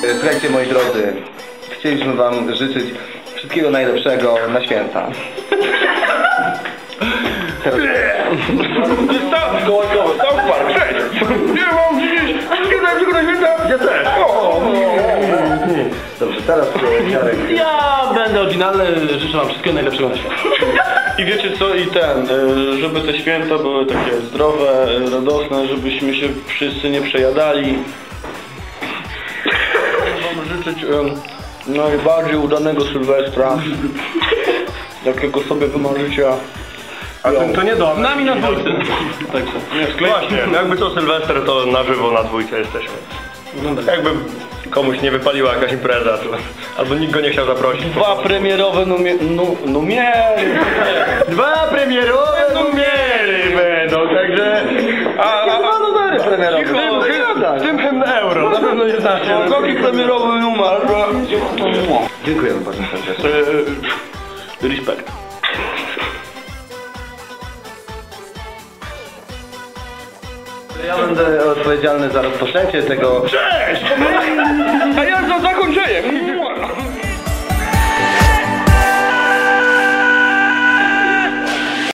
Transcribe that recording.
Słuchajcie moi drodzy, chcieliśmy wam życzyć wszystkiego najlepszego na święta. Gołękowy, South Park, cześć! Nie mam dziś wszystkiego najlepszego na święta! Ja też! Dobrze, teraz e, Jarek. Ja będę oryginalny, życzę wam wszystkiego najlepszego na świecie. I wiecie co, i ten, y, żeby te święta były takie zdrowe, radosne, żebyśmy się wszyscy nie przejadali. Wam życzyć y, najbardziej udanego Sylwestra, jakiego sobie wymarzycie. A to, to nie do Z nami na dwójce. Także. Sklejcie. Właśnie, jakby co Sylwester, to na żywo na dwójce jesteśmy. Jakby komuś nie wypaliła jakaś impreza, to, albo nikt go nie chciał zaprosić. Dwa premierowe numie, nu, numiery. Dwa premierowe numery będą, także... A, a, Dwa numery premierowe. No, w tym hymn euro, na pewno nie znacie. Jaki premierowy numer? Dziękujemy bardzo serdecznie. Y, Respekt. Ja będę odpowiedzialny za rozpoczęcie tego Cześć!